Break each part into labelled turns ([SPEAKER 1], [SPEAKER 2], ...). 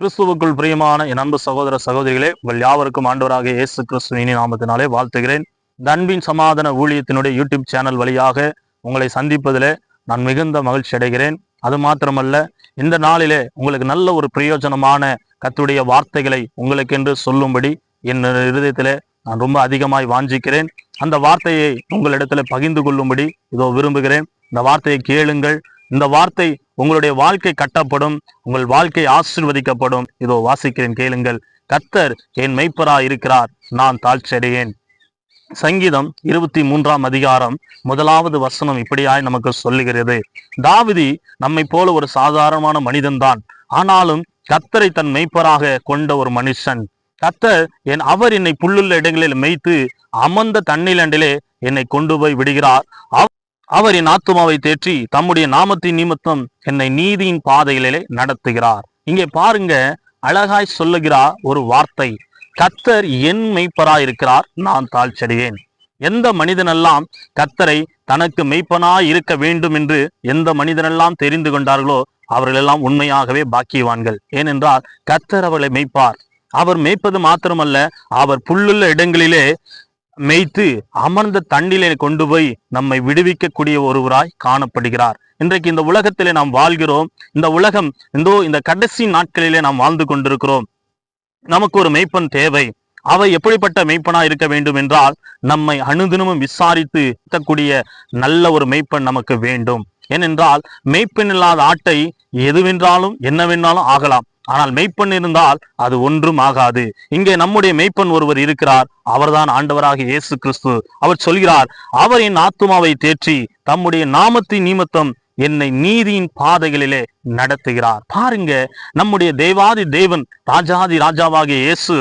[SPEAKER 1] கிறிஸ்துவுக்குள் பிரியமான என் அன்பு சகோதர சகோதரிகளே உங்கள் யாவருக்கும் ஆண்டவராக இயேசு கிறிஸ்து இனி நாமத்தினாலே வாழ்த்துகிறேன். தன்பின் சமாதான ஊழியத்தினுடைய யூடியூப் சேனல் வழியாக உங்களை சந்திப்பதிலே நான் மிகுந்த மகிழ்ச்சி அடைகிறேன். அது மாத்திரமல்ல இந்த நாளிலே உங்களுக்கு நல்ல ஒரு பிரயோஜனமான கத்துடைய வார்த்தைகளை உங்களுக்கென்று சொல்லும்படி என் இருதயத்திலே நான் ரொம்ப அதிகமாய் வாஞ்சிக்கிறேன். அந்த வார்த்தையை உங்களிடத்துல பகிர்ந்து கொள்ளும்படி இதோ விரும்புகிறேன். இந்த வார்த்தையை கேளுங்கள். இந்த வார்த்தை உங்களுடைய வாழ்க்கை கட்டப்படும் உங்கள் வாழ்க்கை ஆசிர்வதிக்கப்படும். இதோ வாசிக்கிறேன் கேளுங்கள். கத்தர் என் மெய்ப்பரா இருக்கிறார் நான் தாழ்ச்சடையேன். சங்கீதம் இருபத்தி மூன்றாம் அதிகாரம் முதலாவது வசனம் இப்படியாய் நமக்கு சொல்லுகிறது. தாவிதி நம்மை போல ஒரு சாதாரணமான மனிதன்தான். ஆனாலும் கத்தரை தன் மெய்ப்பராக கொண்ட ஒரு மனுஷன். கத்தர் என் அவர் என்னை புல்லுள்ள இடங்களில் மேய்த்து அமர்ந்த தண்ணீலண்டிலே என்னை கொண்டு போய் விடுகிறார். அவர் என் ஆத்துமாவை தேற்றி தம்முடைய நாமத்தின் நிமித்தம் என்னை நீதியின் பாதையிலே நடத்துகிறார். இங்கே பாருங்க அழகாய் சொல்லுகிறார் ஒரு வார்த்தை. கத்தர் என் மெய்ப்பரா இருக்கிறார் நான் தாழ்ச்சடையேன் எந்த மனிதனெல்லாம் கத்தரை தனக்கு மெய்ப்பனாய் இருக்க வேண்டும் என்று எந்த மனிதனெல்லாம் தெரிந்து கொண்டார்களோ அவர்களெல்லாம் உண்மையாகவே பாக்கியவான்கள். ஏனென்றால் கத்தர் அவளை மெய்ப்பார். அவர் மேய்ப்பது மாத்திரமல்ல அவர் புல்லுள்ள இடங்களிலே மெய்த்து அமர்ந்த தண்ணிலே கொண்டு போய் நம்மை விடுவிக்கக்கூடிய ஒருவராய் காணப்படுகிறார். இன்றைக்கு இந்த உலகத்திலே நாம் வாழ்கிறோம். இந்த உலகம் இந்தோ இந்த கடைசி நாட்களிலே நாம் வாழ்ந்து கொண்டிருக்கிறோம். நமக்கு ஒரு மெய்ப்பன் தேவை. அவை எப்படிப்பட்ட மெய்ப்பனா இருக்க வேண்டும் என்றால் நம்மை அணுதினமும் விசாரித்து இருக்கக்கூடிய நல்ல ஒரு மெய்ப்பன் நமக்கு வேண்டும். ஏனென்றால் மெய்ப்பெண் இல்லாத ஆட்டை எதுவென்றாலும் என்னவென்றாலும் ஆகலாம். ஆனால் மெய்ப்பெண் இருந்தால் அது ஒன்றும் ஆகாது. இங்கே நம்முடைய மெய்ப்பெண் ஒருவர் இருக்கிறார். அவர்தான் ஆண்டவராக இயேசு கிறிஸ்து. அவர் சொல்கிறார் அவர் என் ஆத்துமாவை தேற்றி தம்முடைய நாமத்தின் நிமித்தம் என்னை நீதியின் பாதைகளிலே நடத்துகிறார். பாருங்க நம்முடைய தேவாதி தேவன் ராஜாதி ராஜாவாகிய இயேசு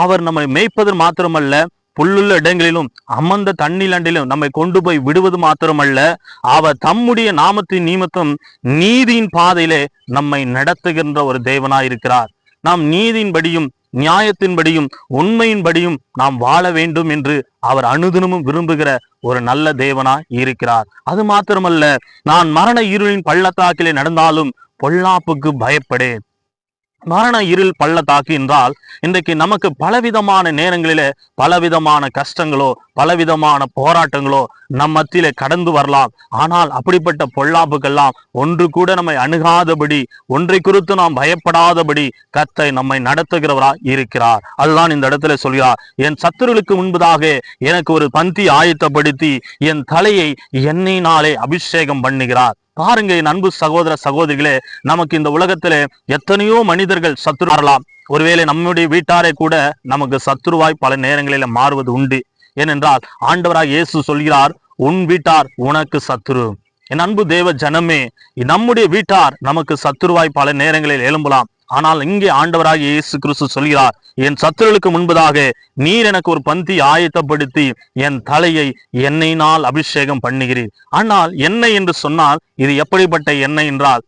[SPEAKER 1] அவர் நம்மை மேய்ப்பது மாத்திரமல்ல புல்லுள்ள இடங்களிலும் அமர்ந்த தண்ணீலண்டிலும் நம்மை கொண்டு போய் விடுவது மாத்திரமல்ல அவர் தம்முடைய நாமத்தின் நிமித்தம் நீதியின் பாதையிலே நம்மை நடத்துகின்ற ஒரு தேவனாயிருக்கிறார். நாம் நீதியின்படியும் நியாயத்தின்படியும் உண்மையின்படியும் நாம் வாழ வேண்டும் என்று அவர் அனுதினமும் விரும்புகிற ஒரு நல்ல தேவனா இருக்கிறார் அது மாத்திரமல்ல நான் மரண இருளின் பள்ளத்தாக்கிலே நடந்தாலும் பொல்லாப்புக்கு பயப்படேன். மரண இருள் பள்ளத்தாக்கு என்றால் இன்றைக்கு நமக்கு பலவிதமான நேரங்களிலே பலவிதமான கஷ்டங்களோ பலவிதமான போராட்டங்களோ நம் மத்தியிலே கடந்து வரலாம். ஆனால் அப்படிப்பட்ட பொல்லாப்புக்கெல்லாம் ஒன்று கூட நம்மை அணுகாதபடி ஒன்றை குறித்து நாம் பயப்படாதபடி கத்தை நம்மை நடத்துகிறவரா இருக்கிறார். அதுதான் இந்த இடத்துல சொல்கிறார். என் சத்துருளுக்கு முன்பதாக எனக்கு ஒரு பந்தி ஆயத்தப்படுத்தி என் தலையை எண்ணெயினாலே அபிஷேகம் பண்ணுகிறார். பாருங்க என் அன்பு சகோதர சகோதரிகளே நமக்கு இந்த உலகத்திலே எத்தனையோ மனிதர்கள் சத்துரு வரலாம் ஒருவேளை நம்முடைய வீட்டாரே கூட நமக்கு சத்துருவாய் பல நேரங்களில மாறுவது உண்டு. ஏனென்றால் ஆண்டவராக இயேசு சொல்கிறார் உன் வீட்டார் உனக்கு சத்துரு என் அன்பு தேவ ஜனமே நம்முடைய வீட்டார் நமக்கு சத்துருவாய் பல நேரங்களில் எழும்பலாம். ஆனால் இங்கே ஆண்டவராக இயேசு கிறிஸ்து சொல்கிறார் என் சத்துருளுக்கு முன்பதாக நீர் எனக்கு ஒரு பந்தி ஆயத்தப்படுத்தி என் தலையை எண்ணெயினால் அபிஷேகம் பண்ணுகிறீர். ஆனால் எண்ணெய் என்று சொன்னால் இது எப்படிப்பட்ட எண்ணெய் என்றால்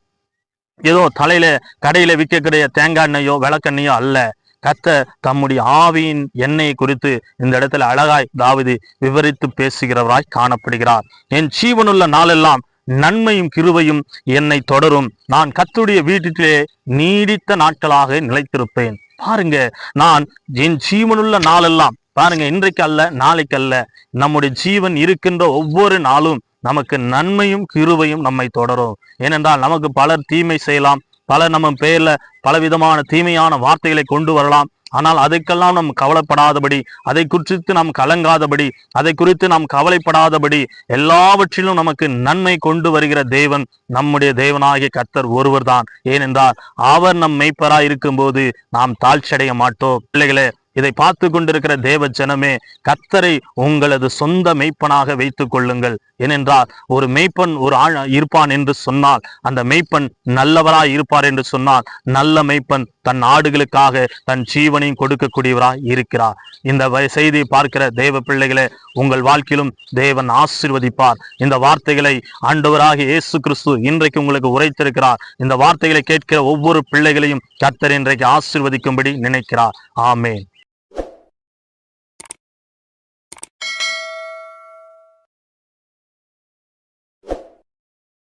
[SPEAKER 1] ஏதோ தலையில கடையில விற்கக்கூடிய தேங்காய் எண்ணெயோ விளக்கெண்ணையோ அல்ல. கத்த தம்முடைய ஆவியின் எண்ணெயை குறித்து இந்த இடத்துல அழகாய் தாவிது விவரித்து பேசுகிறவராய் காணப்படுகிறார். என் ஜீவனுள்ள நாளெல்லாம் நன்மையும் கிருபையும் என்னை தொடரும். நான் கத்துடைய வீட்டிலே நீடித்த நாட்களாக நிலைத்திருப்பேன். பாருங்க நான் என் ஜீவனுள்ள நாளெல்லாம் பாருங்க இன்றைக்கு அல்ல நாளைக்கு அல்ல நம்முடைய ஜீவன் இருக்கின்ற ஒவ்வொரு நாளும் நமக்கு நன்மையும் கிருபையும் நம்மை தொடரும். ஏனென்றால் நமக்கு பலர் தீமை செய்யலாம் பலர் நம்ம பெயர்ல பலவிதமான தீமையான வார்த்தைகளை கொண்டு வரலாம். ஆனால் அதுக்கெல்லாம் நாம் கவலைப்படாதபடி அதை குறித்து நாம் கலங்காதபடி அதை குறித்து நாம் கவலைப்படாதபடி எல்லாவற்றிலும் நமக்கு நன்மை கொண்டு வருகிற தேவன் நம்முடைய தேவனாகிய கர்த்தர் ஒருவர்தான். ஏனென்றால் அவர் நம் மெய்ப்பரா இருக்கும்போது நாம் தாழ்ச்சியடைய மாட்டோம். பிள்ளைகளே இதை பார்த்து கொண்டிருக்கிற தேவ ஜனமே கத்தரை உங்களது சொந்த மெய்ப்பனாக வைத்துக் கொள்ளுங்கள். ஏனென்றால் ஒரு மெய்ப்பன் ஒரு ஆள் இருப்பான் என்று சொன்னால் அந்த மெய்ப்பன் நல்லவராய் இருப்பார் என்று சொன்னால் நல்ல மெய்ப்பன் தன் ஆடுகளுக்காக தன் ஜீவனையும் கொடுக்கக்கூடியவராய் இருக்கிறார். இந்த செய்தியை பார்க்கிற தேவ பிள்ளைகளை உங்கள் வாழ்க்கையிலும் தேவன் ஆசிர்வதிப்பார். இந்த வார்த்தைகளை ஆண்டவராக இயேசு கிறிஸ்து இன்றைக்கு உங்களுக்கு உரைத்திருக்கிறார். இந்த வார்த்தைகளை கேட்கிற ஒவ்வொரு பிள்ளைகளையும் கர்த்தர் இன்றைக்கு ஆசிர்வதிக்கும்படி நினைக்கிறார். ஆமேன்.